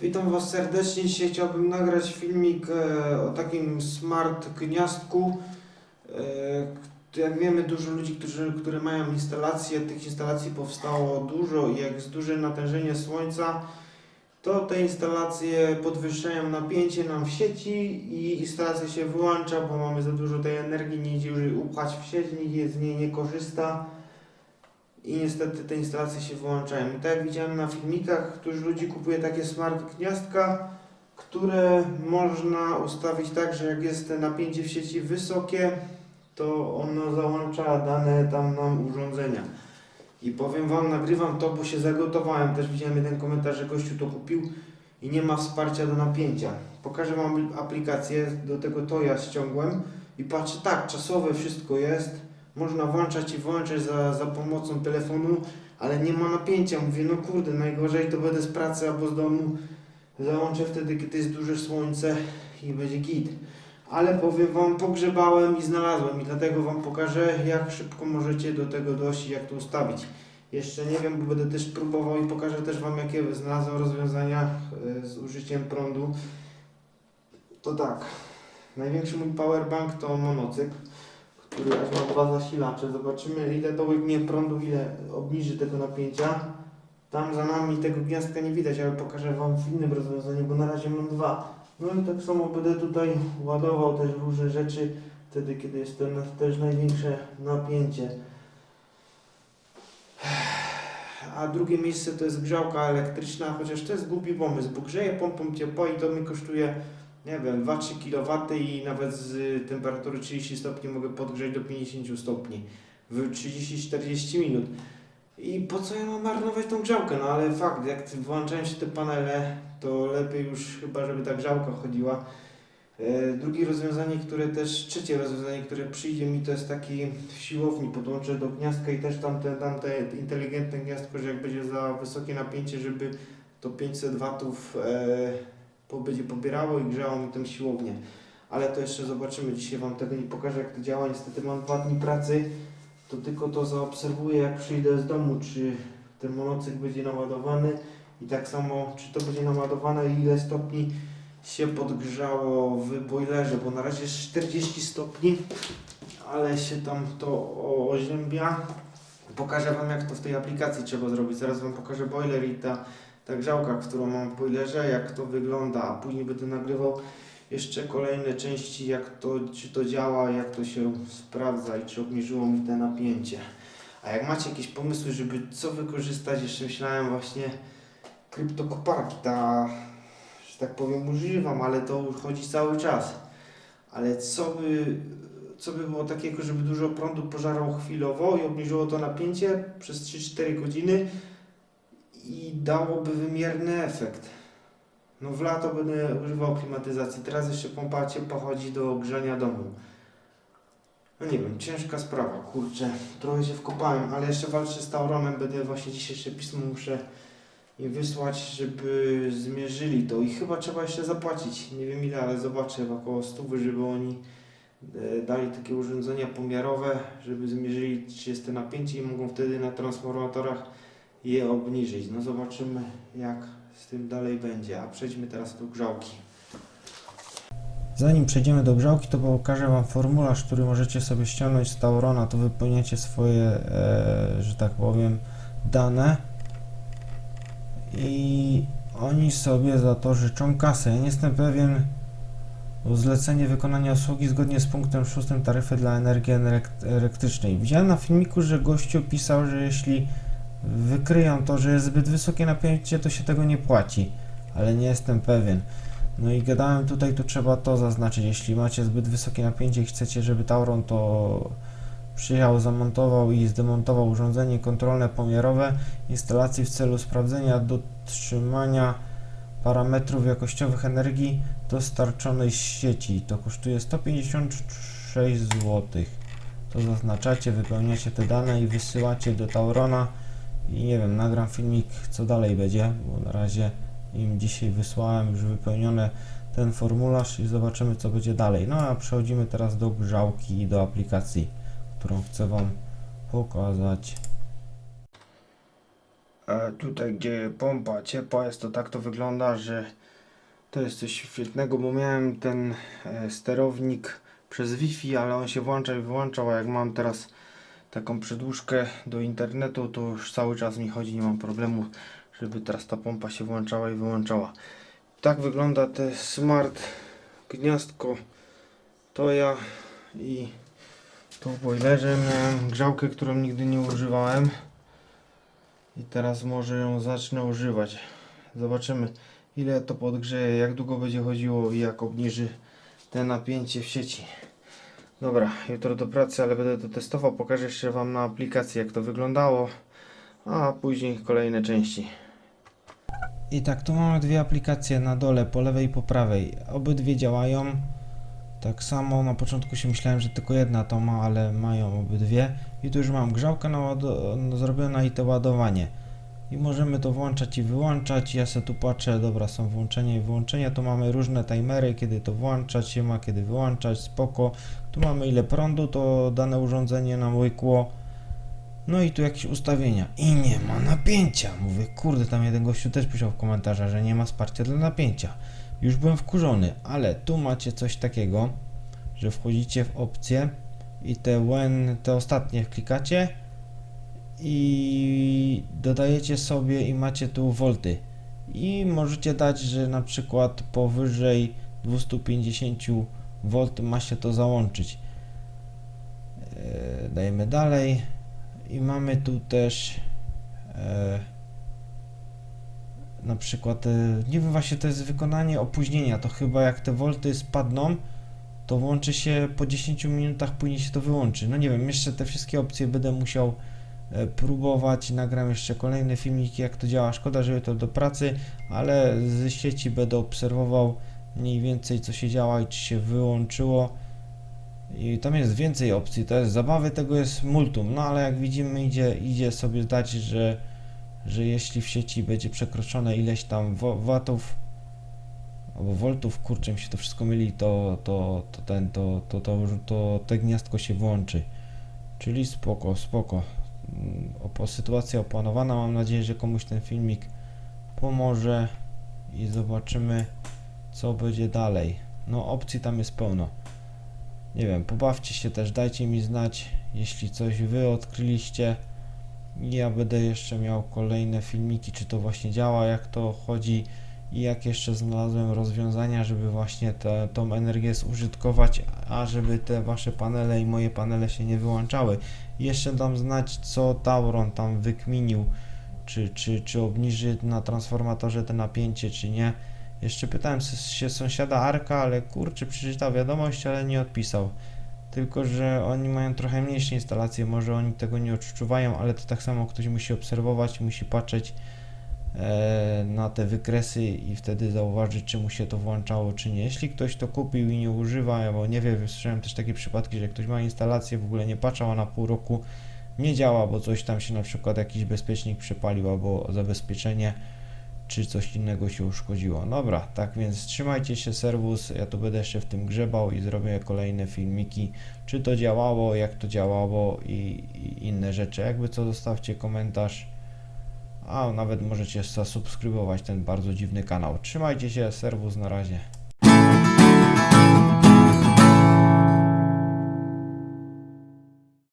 Witam Was serdecznie. Dzisiaj chciałbym nagrać filmik e, o takim smart gniazdku. E, jak wiemy, dużo ludzi, którzy, które mają instalacje, tych instalacji powstało dużo i jak jest duże natężenie słońca, to te instalacje podwyższają napięcie nam w sieci i instalacja się wyłącza, bo mamy za dużo tej energii, nie idzie już upchać w sieć, nikt z niej nie korzysta i niestety te instalacje się wyłączają. I tak jak widziałem na filmikach, dużo ludzi kupuje takie smart gniazdka, które można ustawić tak, że jak jest napięcie w sieci wysokie, to ono załącza dane tam nam urządzenia. I powiem Wam, nagrywam to, bo się zagotowałem. Też widziałem jeden komentarz, że gościu to kupił i nie ma wsparcia do napięcia. Pokażę Wam aplikację, do tego to ja ściągłem i patrzę, tak, czasowe wszystko jest. Można włączać i wyłączać za, za pomocą telefonu, ale nie ma napięcia. Mówię, no kurde, najgorzej to będę z pracy albo z domu. Załączę wtedy, kiedy jest duże słońce i będzie git. Ale powiem Wam, pogrzebałem i znalazłem i dlatego Wam pokażę, jak szybko możecie do tego dojść i jak to ustawić. Jeszcze nie wiem, bo będę też próbował i pokażę też Wam, jakie znalazłem rozwiązania e, z użyciem prądu. To tak, największy mój powerbank to monocykl, który aż ma dwa zasilacze. Zobaczymy, ile dołygnie prądu, ile obniży tego napięcia. Tam za nami tego gniazdka nie widać, ale pokażę Wam w innym rozwiązaniu, bo na razie mam dwa. No i tak samo będę tutaj ładował też różne rzeczy wtedy, kiedy jest ten, też największe napięcie. A drugie miejsce to jest grzałka elektryczna, chociaż to jest głupi pomysł, bo grzeje pompą ciepła i to mi kosztuje, nie wiem, 2-3 kW i nawet z temperatury 30 stopni mogę podgrzeć do 50 stopni w 30-40 minut. I po co ja mam marnować tą grzałkę? No ale fakt, jak włączają się te panele, to lepiej już chyba, żeby ta grzałka chodziła. E, Drugie rozwiązanie, które też, trzecie rozwiązanie, które przyjdzie mi, to jest taki w siłowni, podłączę do gniazdka i też tamte, tamte inteligentne gniazdko, że jak będzie za wysokie napięcie, żeby to 500 watów e, będzie pobierało i grzało mi tę siłownię. Ale to jeszcze zobaczymy, dzisiaj Wam tego nie pokażę jak to działa, niestety mam dwa dni pracy, to tylko to zaobserwuję jak przyjdę z domu, czy ten monocykl będzie naładowany i tak samo, czy to będzie naładowane i ile stopni się podgrzało w boilerze, bo na razie jest 40 stopni, ale się tam to oziębia. Pokażę Wam jak to w tej aplikacji trzeba zrobić. Zaraz Wam pokażę boiler i ta, ta grzałka, którą mam w boilerze, jak to wygląda, a później będę nagrywał jeszcze kolejne części, jak to, czy to działa, jak to się sprawdza i czy obniżyło mi te napięcie. A jak macie jakieś pomysły, żeby co wykorzystać, jeszcze myślałem właśnie kryptokoparki, ta, że tak powiem, używam, ale to chodzi cały czas. Ale co by, co by było takiego, żeby dużo prądu pożarło chwilowo i obniżyło to napięcie przez 3-4 godziny i dałoby wymierny efekt. No w lato będę używał klimatyzacji, teraz jeszcze pompa ciepła chodzi do grzania domu. No nie wiem, ciężka sprawa, kurczę, trochę się wkopałem, ale jeszcze walczę z Tauronem, będę właśnie dzisiejsze pismo muszę im wysłać, żeby zmierzyli to i chyba trzeba jeszcze zapłacić, nie wiem ile, ale zobaczę, około 100, żeby oni e, dali takie urządzenia pomiarowe, żeby zmierzyli czy jest to napięcie i mogą wtedy na transformatorach je obniżyć. No zobaczymy jak z tym dalej będzie, a przejdźmy teraz do grzałki. Zanim przejdziemy do grzałki, to pokażę Wam formularz, który możecie sobie ściągnąć z Taurona. To wypełniacie swoje, e, że tak powiem, dane i oni sobie za to życzą kasę. Ja nie jestem pewien zlecenie wykonania usługi zgodnie z punktem 6 taryfy dla energii elek- elektrycznej. Widziałem na filmiku, że gościu pisał, że jeśli wykryją to, że jest zbyt wysokie napięcie, to się tego nie płaci, ale nie jestem pewien. No i gadałem tutaj, tu trzeba to zaznaczyć, jeśli macie zbyt wysokie napięcie i chcecie, żeby Tauron to przyjechał, zamontował i zdemontował urządzenie kontrolne pomiarowe instalacji w celu sprawdzenia dotrzymania parametrów jakościowych energii dostarczonej z sieci. To kosztuje 156 zł. To zaznaczacie, wypełniacie te dane i wysyłacie do Taurona i nie wiem, nagram filmik co dalej będzie, bo na razie im dzisiaj wysłałem już wypełniony ten formularz i zobaczymy co będzie dalej. No a przechodzimy teraz do grzałki i do aplikacji, którą chcę Wam pokazać. E, tutaj, gdzie pompa ciepła jest, to tak to wygląda, że to jest coś świetnego, bo miałem ten e, sterownik przez Wi-Fi, ale on się włącza i wyłączał, a jak mam teraz taką przedłużkę do internetu, to już cały czas mi chodzi, nie mam problemu, żeby teraz ta pompa się włączała i wyłączała. Tak wygląda te smart gniazdko Toja i tu w boilerze miałem grzałkę, którą nigdy nie używałem i teraz może ją zacznę używać. Zobaczymy ile to podgrzeje, jak długo będzie chodziło i jak obniży te napięcie w sieci. Dobra, jutro do pracy, ale będę to testował. Pokażę jeszcze Wam na aplikacji jak to wyglądało, a później kolejne części. I tak, tu mamy dwie aplikacje na dole, po lewej i po prawej. Obydwie działają. Tak samo na początku się myślałem, że tylko jedna to ma, ale mają obydwie. I tu już mam grzałkę na i to ładowanie. I możemy to włączać i wyłączać. Ja se tu patrzę, dobra, są włączenie i wyłączenie. Tu mamy różne timery, kiedy to włączać się ma, kiedy wyłączać, spoko. Tu mamy ile prądu to dane urządzenie nam łykło. No i tu jakieś ustawienia. I nie ma napięcia. Mówię, kurde, tam jeden gościu też pisał w komentarzach, że nie ma wsparcia dla napięcia. Już byłem wkurzony, ale tu macie coś takiego, że wchodzicie w opcje i te when, te ostatnie klikacie i dodajecie sobie i macie tu volty. I możecie dać, że na przykład powyżej 250 V ma się to załączyć. E, dajemy dalej i mamy tu też e, na przykład, e, nie wiem właśnie to jest wykonanie opóźnienia, to chyba jak te volty spadną, to włączy się po 10 minutach, później się to wyłączy. No nie wiem, jeszcze te wszystkie opcje będę musiał próbować, nagram jeszcze kolejne filmiki jak to działa, szkoda, że to do pracy, ale z sieci będę obserwował mniej więcej co się działa i czy się wyłączyło. I tam jest więcej opcji, to jest zabawy, tego jest multum, no ale jak widzimy idzie, idzie sobie dać, że, że jeśli w sieci będzie przekroczone ileś tam watów albo voltów, kurczę się to wszystko myli, to, to, to ten, to, to, to, to gniazdko się włączy. Czyli spoko, spoko. Sytuacja opanowana, mam nadzieję, że komuś ten filmik pomoże i zobaczymy co będzie dalej. No opcji tam jest pełno. Nie wiem, pobawcie się też, dajcie mi znać, jeśli coś wy odkryliście. Ja będę jeszcze miał kolejne filmiki, czy to właśnie działa, jak to chodzi i jak jeszcze znalazłem rozwiązania, żeby właśnie te, tą energię zużytkować, a żeby te wasze panele i moje panele się nie wyłączały. Jeszcze dam znać, co Tauron tam wykminił, czy, czy, czy obniży na transformatorze te napięcie, czy nie. Jeszcze pytałem się sąsiada Arka, ale kurczę, przeczytał wiadomość, ale nie odpisał. Tylko, że oni mają trochę mniejsze instalacje, może oni tego nie odczuwają, ale to tak samo ktoś musi obserwować, musi patrzeć na te wykresy i wtedy zauważyć, czy mu się to włączało, czy nie. Jeśli ktoś to kupił i nie używa, bo nie wiem, słyszałem też takie przypadki, że ktoś ma instalację, w ogóle nie patrzał, a na pół roku nie działa, bo coś tam się na przykład jakiś bezpiecznik przepalił albo zabezpieczenie czy coś innego się uszkodziło. Dobra, tak więc trzymajcie się serwus, ja tu będę jeszcze w tym grzebał i zrobię kolejne filmiki, czy to działało, jak to działało i, i inne rzeczy. Jakby co, zostawcie komentarz, a nawet możecie zasubskrybować ten bardzo dziwny kanał. Trzymajcie się, serwus, na razie.